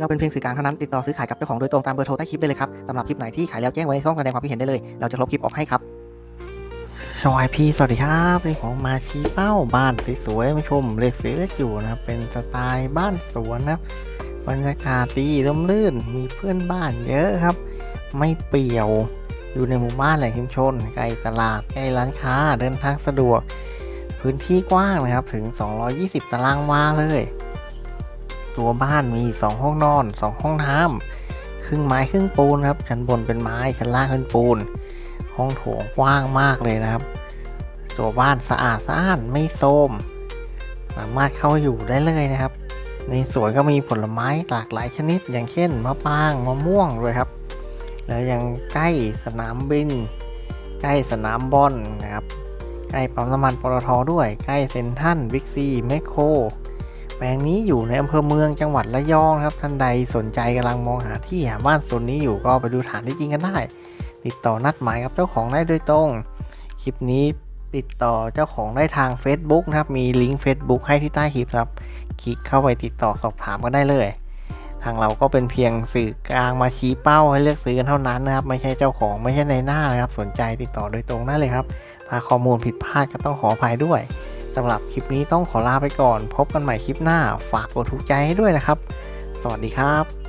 เราเป็นเพียงสื่อกลางเท่านั้นติดต่อซื้อขายกับเจ้าของโดยตรงตามเบอร์โทรใต้คลิปได้เลยครับสำหรับคลิปไหนที่ขายแล้วแจ้งไว้ในช่องแสดงความคิดเห็นได้เลย เราจะลบคลิปออกให้ครับสวัสดีพี่สวัสดีครับนี่ของมาชี้เป้าบ้านสวยๆมาชมเลขสีเลขอยู่นะครับเป็นสไตล์บ้านสวนนะครับบรรยากาศดีร่มรื่นมีเพื่อนบ้านเยอะครับ ไม่เปี่ยวอยู่ในหมู่บ้านแหล่งชุมชนใกล้ตลาดใกล้ร้านค้าเดินทางสะดวก พื้นที่กว้างนะครับถึง 220 ตารางวาเลย ตัวบ้านมี 2 ห้องนอน 2 ห้องน้ำครึ่งไม้ครึ่งปูนครับ ชั้นบนเป็นไม้ ชั้นล่างเป็นปูน ห้องโถงกว้างมากเลยนะครับ ตัวบ้านสะอาดสะอ้านไม่โทรมสามารถเข้าอยู่ได้เลยนะครับ ในสวนก็มีผลไม้หลากหลายชนิด อย่างเช่นมะปางมะม่วงด้วยครับ แล้วยังใกล้สนามบิน ใกล้สนามบอลนะครับใกล้ปั๊มน้ำมันปตทด้วย ใกล้เซ็นทรัลบิ๊กซีแมคโคร แปลงนี้อยู่ในอำเภอเมืองจังหวัดระยองครับ ท่านใดสนใจกำลังมองหาที่หาบ้านโซนนี้อยู่ก็ไปดูฐานที่จริงกันได้ ติดต่อนัดหมายกับเจ้าของได้โดยตรง คลิปนี้ติดต่อเจ้าของได้ทาง Facebook นะครับ มีลิงก์ Facebook ให้ที่ใต้คลิปครับ คลิกเข้าไปติดต่อสอบถามกันได้เลย ทางเราก็เป็นเพียงสื่อกลางมาชี้เป้าให้เลือกซื้อกันเท่านั้นนะครับ ไม่ใช่เจ้าของไม่ใช่ในหน้านะครับ สนใจติดต่อโดยตรงได้เลยครับถ้าข้อมูลผิดพลาดก็ต้องขออภัยด้วย สำหรับคลิปนี้ต้องขอลาไปก่อน พบกันใหม่คลิปหน้า ฝากกดถูกใจให้ด้วยนะครับ สวัสดีครับ